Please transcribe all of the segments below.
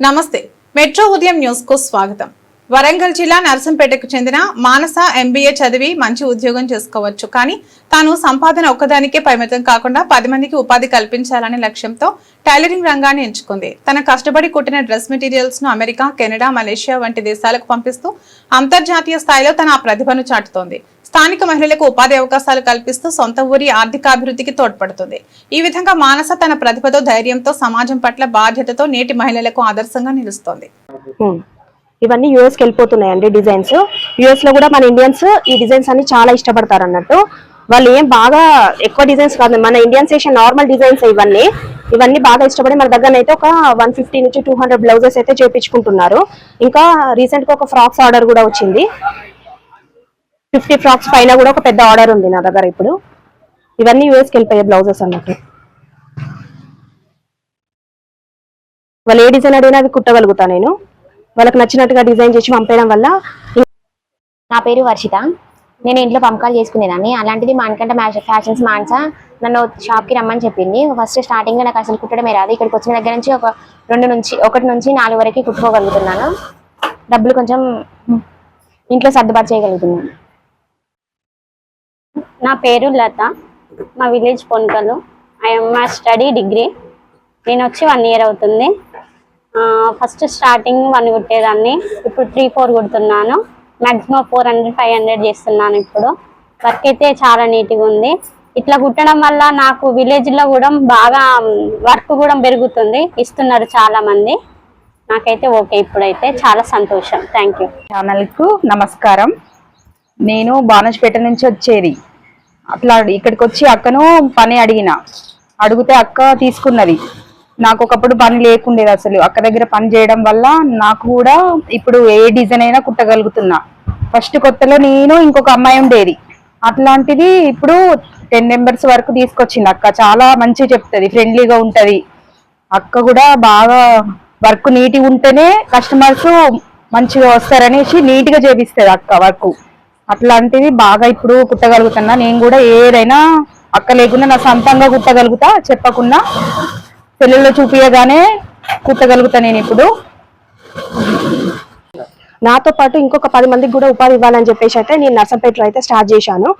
నమస్తే. మెట్రో ఉదయం న్యూస్కు స్వాగతం. వరంగల్ జిల్లా నర్సంపేటకు చెందిన మానస ఎంబీఏ చదివి మంచి ఉద్యోగం చేసుకోవచ్చు. కానీ తాను సంపాదన ఒక్కదానికే పరిమితం కాకుండా పది మందికి ఉపాధి కల్పించాలనే లక్ష్యంతో టైలరింగ్ రంగాన్ని ఎంచుకుంది. తన కష్టపడి కుట్టిన డ్రెస్ మెటీరియల్స్ను అమెరికా కెనడా మలేషియా వంటి దేశాలకు పంపిస్తూ అంతర్జాతీయ స్థాయిలో తన ప్రతిభను చాటుతోంది. స్థానిక మహిళలకు ఉపాధి అవకాశాలు కల్పిస్తూ సొంత ఊరి ఆర్థికాభివృద్ధికి తోడ్పడుతుంది. ఈ విధంగా మానస తన ప్రతిభతో ధైర్యంతో సమాజం పట్ల బాధ్యతతో నేటి మహిళలకు ఆదర్శంగా నిలుస్తోంది. ఇవన్నీ యూఎస్కి వెళ్ళిపోతున్నాయండి డిజైన్స్. యుఎస్లో కూడా మన ఇండియన్స్ ఈ డిజైన్స్ అన్ని చాలా ఇష్టపడతారు అన్నట్టు వాళ్ళు ఏం బాగా ఎక్కువ డిజైన్స్ కాదు. మన ఇండియన్స్ వేసిన నార్మల్ డిజైన్స్ ఇవన్నీ. ఇవన్నీ బాగా ఇష్టపడి మన దగ్గర అయితే ఒక వన్ ఫిఫ్టీ నుంచి టూ హండ్రెడ్ బ్లౌజెస్ అయితే చేపించుకుంటున్నారు. ఇంకా రీసెంట్గా ఒక ఫ్రాక్స్ ఆర్డర్ కూడా వచ్చింది. ఫిఫ్టీ ఫ్రాక్స్ పైన కూడా ఒక పెద్ద ఆర్డర్ ఉంది నా దగ్గర ఇప్పుడు. ఇవన్నీ యూఎస్కి వెళ్ళిపోయే బ్లౌజెస్ అన్నట్టు వాళ్ళు ఏ డిజైన్ అడిగినా అవి కుట్టగలుగుతా నేను. వాళ్ళకి నచ్చినట్టుగా డిజైన్ చేసి పంపేయడం వల్ల నా పేరు వర్షిత. నేను ఇంట్లో పంపకాలు చేసుకునేదాన్ని. అలాంటిది మానకంట ఫ్యాషన్స్ మాన్సా నన్ను షాప్కి రమ్మని చెప్పింది. ఫస్ట్ స్టార్టింగ్ నాకు అసలు కుట్టడమే రాదు. ఇక్కడికి వచ్చిన దగ్గర నుంచి ఒక రెండు నుంచి ఒకటి నుంచి నాలుగు వరకు కుట్టుకోగలుగుతున్నాను. డబ్బులు కొంచెం ఇంట్లో సర్దుబాటు చేయగలుగుతున్నాను. నా పేరు లత. మా విలేజ్ పొనకలు ఐఎమ్ మా స్టడీ డిగ్రీ నేను వచ్చి వన్ ఇయర్ అవుతుంది. ఫస్ట్ స్టార్టింగ్ వన్ కుట్టేదాన్ని. ఇప్పుడు three four కుడుతున్నాను. Maximum four hundred five hundred చేస్తున్నాను ఇప్పుడు. వర్క్ అయితే చాలా నీట్గా ఉంది. ఇట్లా కుట్టడం వల్ల నాకు విలేజ్లో కూడా బాగా వర్క్ కూడా పెరుగుతుంది. ఇస్తున్నారు చాలా మంది. నాకైతే ఓకే ఇప్పుడైతే. చాలా సంతోషం. థ్యాంక్ యూ ఛానల్కు నమస్కారం. నేను బానజ్పేట నుంచి వచ్చేది. అట్లా ఇక్కడికి వచ్చి అక్కను పని అడిగిన. అడిగితే అక్క తీసుకున్నది. నాకు ఒకప్పుడు పని లేకుండేది అసలు. అక్క దగ్గర పని చేయడం వల్ల నాకు కూడా ఇప్పుడు ఏ డిజైన్ అయినా కుట్టగలుగుతున్నా. ఫస్ట్ కొత్తలో నేను ఇంకొక అమ్మాయి ఉండేది. అట్లాంటిది ఇప్పుడు టెన్ మెంబర్స్ వరకు తీసుకొచ్చింది అక్క. చాలా మంచిగా చెప్తుంది ఫ్రెండ్లీగా ఉంటుంది. అక్క కూడా బాగా వర్క్ నీట్గా ఉంటేనే కస్టమర్స్ మంచిగా వస్తారనేసి నీట్గా చేపిస్తుంది అక్క వర్క్. అట్లాంటిది బాగా ఇప్పుడు కుట్టగలుగుతున్నా. నేను కూడా ఏదైనా అక్క లేకుండా నా సొంతంగా కుట్టగలుగుతా చెప్పకుండా సెల్లులో చూపించగానే కుట్టగలుగుతా నేను ఇప్పుడు. నాతో పాటు ఇంకొక పది మందికి కూడా ఉపాధి ఇవ్వాలని చెప్పేసి అయితే నేను నర్సంపేటలో అయితే స్టార్ట్ చేశాను.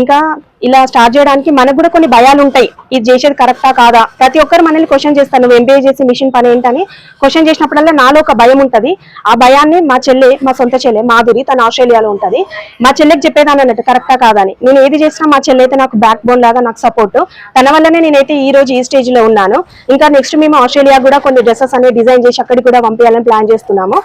ఇంకా ఇలా స్టార్ట్ చేయడానికి మనకు కూడా కొన్ని భయాలు ఉంటాయి. ఇది చేసేది కరెక్టా కాదా? ప్రతి ఒక్కరు మనల్ని క్వశ్చన్ చేస్తాను నువ్వు ఎంబీఏ చేసి మిషన్ పని ఏంటని క్వశ్చన్ చేసినప్పుడల్లా నాలో ఒక భయం ఉంటది. ఆ భయాన్ని మా చెల్లె మా సొంత చెల్లె మాధురి తన ఆస్ట్రేలియాలో ఉంటది. మా చెల్లెకి చెప్పేదాన్ని అన్నట్టు కరెక్టా కాదని. నేను ఏది చేసినా మా చెల్లె అయితే నాకు బ్యాక్ బోన్ లాగా నాకు సపోర్ట్ తన వల్లనే నేనైతే ఈ రోజు ఈ స్టేజ్లో ఉన్నాను. ఇంకా నెక్స్ట్ మేము ఆస్ట్రేలియా కూడా కొన్ని డ్రెస్సెస్ అనేవి డిజైన్ చేసి అక్కడికి కూడా పంపించాలని ప్లాన్ చేస్తున్నాము.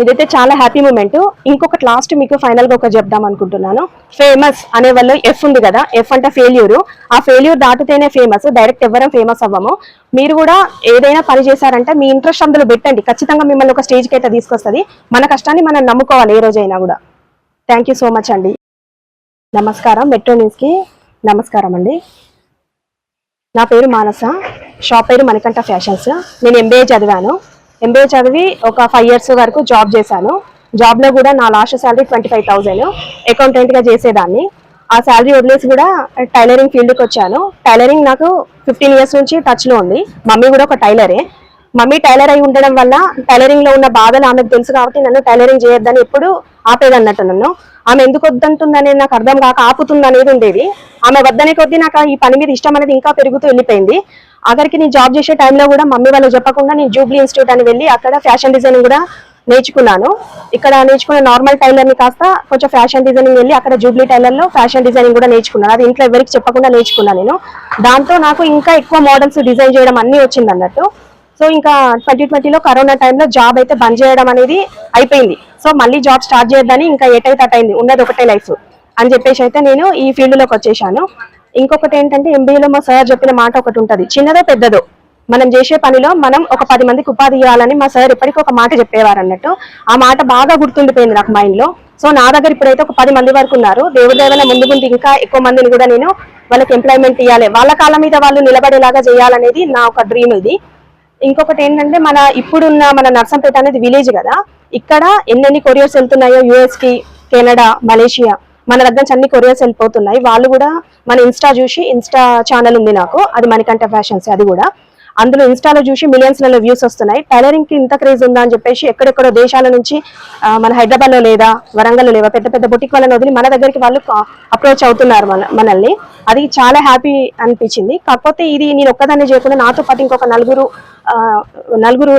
ఇదైతే చాలా హ్యాపీ మూమెంట్ ఇంకొకటి లాస్ట్ మీకు ఫైనల్గా ఒక చెప్దాం అనుకుంటున్నాను. ఫేమస్ అనే వాళ్ళు ఎఫ్ ఉంది కదా ఎఫ్ అంటే ఫెయిల్యూర్ ఆ ఫెయిల్యూర్ దాటితేనే ఫేమస్ డైరెక్ట్ ఎవరం ఫేమస్ అవ్వము. మీరు కూడా ఏదైనా పని చేశారంటే మీ ఇంట్రెస్ట్ అందులో పెట్టండి. ఖచ్చితంగా మిమ్మల్ని ఒక స్టేజ్కి అయితే తీసుకొస్తుంది. మన కష్టాన్ని మనం నమ్ముకోవాలి ఏ రోజైనా కూడా. థ్యాంక్ యూ సో మచ్ అండి. నమస్కారం. మెట్రో న్యూస్కి నమస్కారం అండి. నా పేరు మానస. షాప్ పేరు మణికంఠ ఫ్యాషన్స్ నేను ఎంబీఏ చదివాను. ఎంబీఏ చదివి ఒక ఫైవ్ ఇయర్స్ వరకు జాబ్ చేశాను. జాబ్లో కూడా నా last salary twenty five thousand అకౌంటెంట్గా చేసేదాన్ని. ఆ శాలరీ వదిలేసి కూడా టైలరింగ్ ఫీల్డ్కి వచ్చాను. టైలరింగ్ నాకు ఫిఫ్టీన్ ఇయర్స్ నుంచి టచ్లో ఉంది. మమ్మీ కూడా ఒక టైలరే మమ్మీ టైలర్ అయి ఉండడం వల్ల టైలరింగ్లో ఉన్న బాధలు ఆమెకు తెలుసు కాబట్టి నన్ను టైలరింగ్ చేయొద్దని ఎప్పుడు ఆపేదన్నట్టు నన్ను. ఆమె ఎందుకు వద్దంటుందనేది నాకు అర్థం కాక ఆపుతుంది అనేది ఉండేది. ఆమె వద్దనే కొద్దీ నాకు ఈ పని మీద ఇష్టం అనేది ఇంకా పెరుగుతూ వెళ్ళిపోయింది. అక్కడికి నేను జాబ్ చేసే టైంలో కూడా మమ్మీ వాళ్ళు చెప్పకుండా నేను జూబ్లీ ఇన్స్టిట్యూట్ అని వెళ్ళి అక్కడ ఫ్యాషన్ డిజైనింగ్ కూడా నేర్చుకున్నాను. ఇక్కడ నేర్చుకున్న నార్మల్ టైలర్ని కాస్త కొంచెం ఫ్యాషన్ డిజైనింగ్ వెళ్ళి అక్కడ జూబ్లీ టైలర్లో ఫ్యాషన్ డిజైనింగ్ కూడా నేర్చుకున్నాను. అది ఇంట్లో ఎవరికి చెప్పకుండా నేర్చుకున్నాను నేను. దాంతో నాకు ఇంకా ఎక్కువ మోడల్స్ డిజైన్ చేయడం అన్ని వచ్చింది అన్నట్టు. సో ఇంకా ట్వంటీ ట్వంటీలో కరోనా టైంలో జాబ్ అయితే బంద్ చేయడం అనేది అయిపోయింది. సో మళ్ళీ జాబ్ స్టార్ట్ చేయొద్దని ఇంకా ఎటైతే అట్ అయింది ఉన్నది ఒకటే లైఫ్ అని చెప్పేసి అయితే నేను ఈ ఫీల్డ్లోకి వచ్చేసాను. ఇంకొకటి ఏంటంటే ఎంబీఏలో మా సార్ చెప్పిన మాట ఒకటి ఉంటుంది. చిన్నదో పెద్దదో. మనం చేసే పనిలో మనం ఒక పది మందికి ఉపాధి ఇవ్వాలని మా సార్ ఎప్పటికీ ఒక మాట చెప్పేవారు అన్నట్టు. ఆ మాట బాగా గుర్తుండిపోయింది నాకు మైండ్లో సో నా దగ్గర ఇప్పుడైతే ఒక పది మంది వరకు ఉన్నారు. దేవుడి దేవన ముందు ముందు ఇంకా ఎక్కువ మందిని కూడా నేను వాళ్ళకి ఎంప్లాయ్మెంట్ ఇవ్వాలి వాళ్ళ కాళ్ళ మీద వాళ్ళు నిలబడేలాగా చేయాలనేది నా ఒక డ్రీమ్ ఇది. ఇంకొకటి ఏంటంటే మన ఇప్పుడున్న మన నర్సంపేట అనేది విలేజ్ కదా. ఇక్కడ ఎన్నెన్ని కొరియర్స్ వెళ్తున్నాయో యుఎస్కి కెనడా మలేషియా మన దగ్గర నుంచి అన్ని కొరియర్స్ వెళ్ళిపోతున్నాయి. వాళ్ళు కూడా మన ఇన్స్టా చూసి ఇన్స్టా ఛానల్ ఉంది నాకు. అది మణికంఠ ఫ్యాషన్స్ అది కూడా. అందులో ఇన్స్టాలో చూసి మిలియన్స్లలో వ్యూస్ వస్తున్నాయి. టైలరింగ్కి ఇంత క్రేజ్ ఉందా అని చెప్పేసి ఎక్కడెక్కడో దేశాల నుంచి మన హైదరాబాద్లో లేదా వరంగల్లో లేవా పెద్ద పెద్ద బొటిక్ వాళ్ళని వదిలి మన దగ్గరికి వాళ్ళు అప్రోచ్ అవుతున్నారు మన మనల్ని. అది చాలా హ్యాపీ అనిపించింది. కాకపోతే ఇది నేను ఒక్కదాన్ని చేయకుండా నాతో పాటు ఇంకొక నలుగురు నలుగురు